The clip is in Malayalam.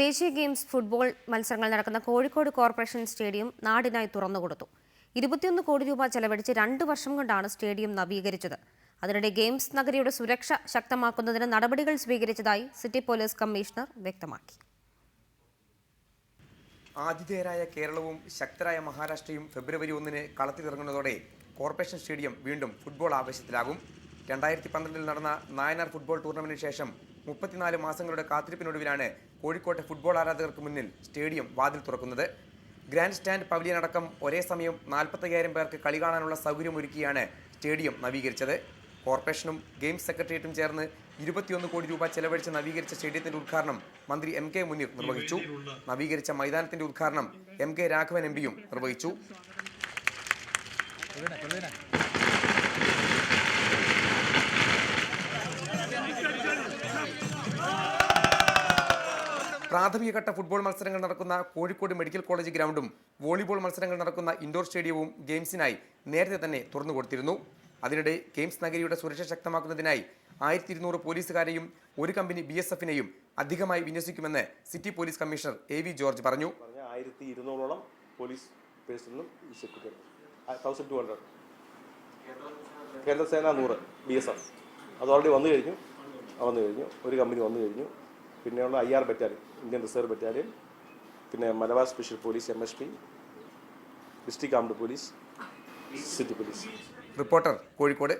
ദേശീയ ഗെയിംസ് ഫുട്ബോൾ മത്സരങ്ങൾ നടക്കുന്ന കോഴിക്കോട് കോർപ്പറേഷൻ സ്റ്റേഡിയം നാടിനായി തുറന്നുകൊടുത്തു ഇരുപത്തിയൊന്ന് കോടി രൂപ ചെലവഴിച്ച് രണ്ട് വർഷം കൊണ്ടാണ് സ്റ്റേഡിയം നവീകരിച്ചത്. അതിനിടെ ഗെയിംസ് നഗരിയുടെ സുരക്ഷ ശക്തമാക്കുന്നതിന് നടപടികൾ സ്വീകരിച്ചതായി സിറ്റി പോലീസ് കമ്മീഷണർ വ്യക്തമാക്കി. ആതിഥേയരായ കേരളവും ശക്തരായ മഹാരാഷ്ട്രയും ഫെബ്രുവരി ഒന്നിന് കളത്തിലിറങ്ങുന്നതോടെ കോർപ്പറേഷൻ സ്റ്റേഡിയം വീണ്ടും ഫുട്ബോൾ ആവേശത്തിലാകും. രണ്ടായിരത്തി പന്ത്രണ്ടിൽ നടന്ന നായനാർ ഫുട്ബോൾ ടൂർണമെന്റിന് ശേഷം മുപ്പത്തിനാല് മാസങ്ങളുടെ കാത്തിരിപ്പിനൊടുവിലാണ് കോഴിക്കോട്ടെ ഫുട്ബോൾ ആരാധകർക്ക് മുന്നിൽ സ്റ്റേഡിയം വാതിൽ തുറക്കുന്നത്. ഗ്രാൻഡ് സ്റ്റാൻഡ് പവലിയൻ അടക്കം ഒരേ സമയം നാൽപ്പത്തയ്യായിരം പേർക്ക് കളി കാണാനുള്ള സൗകര്യമൊരുക്കിയാണ് സ്റ്റേഡിയം നവീകരിച്ചത്. കോർപ്പറേഷനും ഗെയിംസ് സെക്രട്ടേറിയറ്റും ചേർന്ന് ഇരുപത്തിയൊന്ന് കോടി രൂപ ചെലവഴിച്ച് നവീകരിച്ച സ്റ്റേഡിയത്തിന്റെ ഉദ്ഘാടനം മന്ത്രി എം കെ മുനീർ നിർവഹിച്ചു. നവീകരിച്ച മൈതാനത്തിന്റെ ഉദ്ഘാടനം എം കെ രാഘവൻ എം പിയും നിർവഹിച്ചു. പ്രാഥമികഘട്ട ഫുട്ബോൾ മത്സരങ്ങൾ നടക്കുന്ന കോഴിക്കോട് മെഡിക്കൽ കോളേജ് ഗ്രൗണ്ടും വോളിബോൾ മത്സരങ്ങൾ നടക്കുന്ന ഇൻഡോർ സ്റ്റേഡിയവും ഗെയിംസിനായി നേരത്തെ തന്നെ തുറന്നു കൊടുത്തിരുന്നു. അതിനിടെ ഗെയിംസ് നഗരിയുടെ സുരക്ഷ ശക്തമാക്കുന്നതിനായി ആയിരത്തി ഇരുന്നൂറ് പോലീസുകാരെയും ഒരു കമ്പനി ബി എസ് എഫിനെയും അധികമായി വിന്യസിക്കുമെന്ന് city police commissioner A V George പറഞ്ഞു. ആയിരത്തി ഇരുന്നൂറോളം പോലീസ് കേന്ദ്ര സേന നൂറ് ബി എസ് എഫ് അത് ഓൾറെഡി വന്നു കഴിഞ്ഞു. വന്നു കഴിഞ്ഞു. ഒരു കമ്പനി വന്നു കഴിഞ്ഞു. പിന്നെയുള്ള I R battalion Indian reserve battalion പിന്നെ Malabar special police M S P district armed police city police. Reporter Kozhikode.